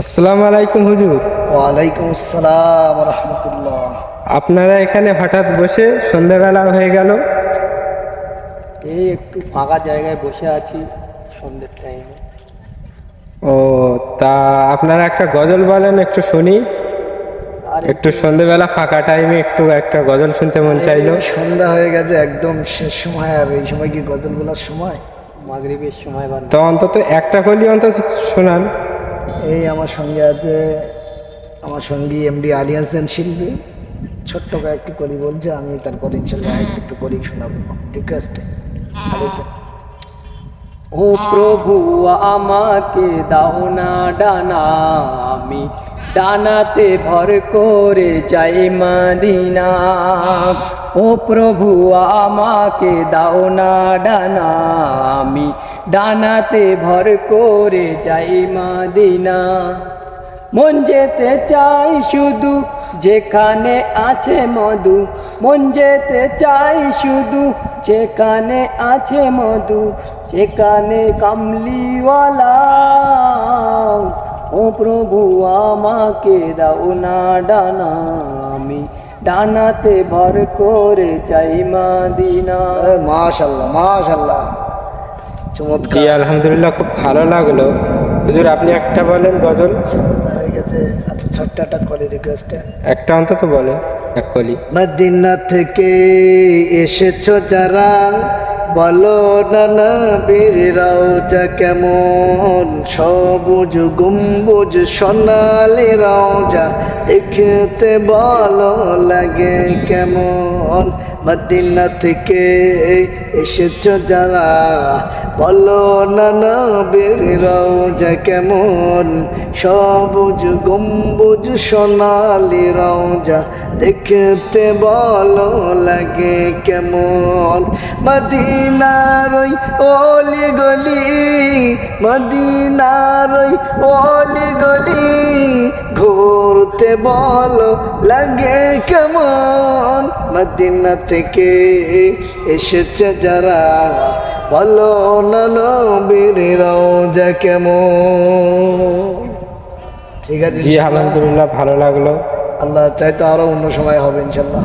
আসসালামু আলাইকুম হুজুর। ওয়ালাইকুম আসসালাম রহমতুল্লাহ। আপনারা এখানে হঠাৎ বসে সন্ধ্যাবেলা হয়ে গেল? এই একটু ফাঁকা জায়গায় বসে আছি সন্ধ্যের টাইমে ও তা আপনারা একটা গজল বলেন একটু শুনি। একটু সন্ধ্যেবেলা ফাঁকা টাইমে একটু একটা গজল শুনতে মন চাইলো। সন্ধ্যা হয়ে গেছে একদম শেষ সময় আর এই সময় কি গজল বলার সময়? মাগরিবের সময় তো অন্তত একটা কলি অন্তত শোনান। এই আমার সঙ্গে আছে আমার সঙ্গী এমডি আলী হাসান শিল্পী ছোট্ট কয়েকটি কলি বলছে, আমি তারপর ইনশাল্লাহ একটু কলি শোনাবো। রিকোয়েস্ট ও প্রভু, আমাকে দাও না ডানা, আমি ডানাতে ভর করে যাই মাদিনা। ও প্রভু, আমাকে দাও না ডানা, আমি ডানাতে ভর করে যাই মাদিনা। মন যেতে চাই শুধু যেখানে আছে মধু। মন যেতে চাই শুধু যেখানে আছে মধু। সেখানে কামলিওয়ালা, ও প্রভু আমাকে দাও না ডানা। আমি ডানাতে ভর করে চাই মাদিনা। মাশাল্লাহ মাশাল্লাহ। জি আলহামদুলিল্লাহ খুব ভালো লাগল। হুজুর আপনি একটা বলেন গজল? হয়ে গেছে। আচ্ছা ছোট্ট একটা করে রিকোয়েস্ট একটা অন্তত বলেন এক কলি। মদিনা থেকে এসেছ যারা বলো নানা বীর রাউজা কেমন? সবুজ গম্বুজ সোনালি রাউজা দেখতে বলো লাগে কেমন? মদিনা থেকে এসেছ যারা? বলো নানা বীর রাউজা কেমন? সবুজ গম্বুজ, সোনালি রাউজা দেখতে বলো লাগে কেমন? মদিনার ওই অলি গলি, মদিনার ওই অলি গলি। ঘুরতে বল লাগে কেমন? মদিনা থেকে এসেছে যারা বলো না নবীর রওজা কেমন? ঠিক আছে জি আলহামদুলিল্লাহ ভালো লাগল। আল্লাহ চাই তো আরও অন্য সময় হবে ইনশাল্লাহ।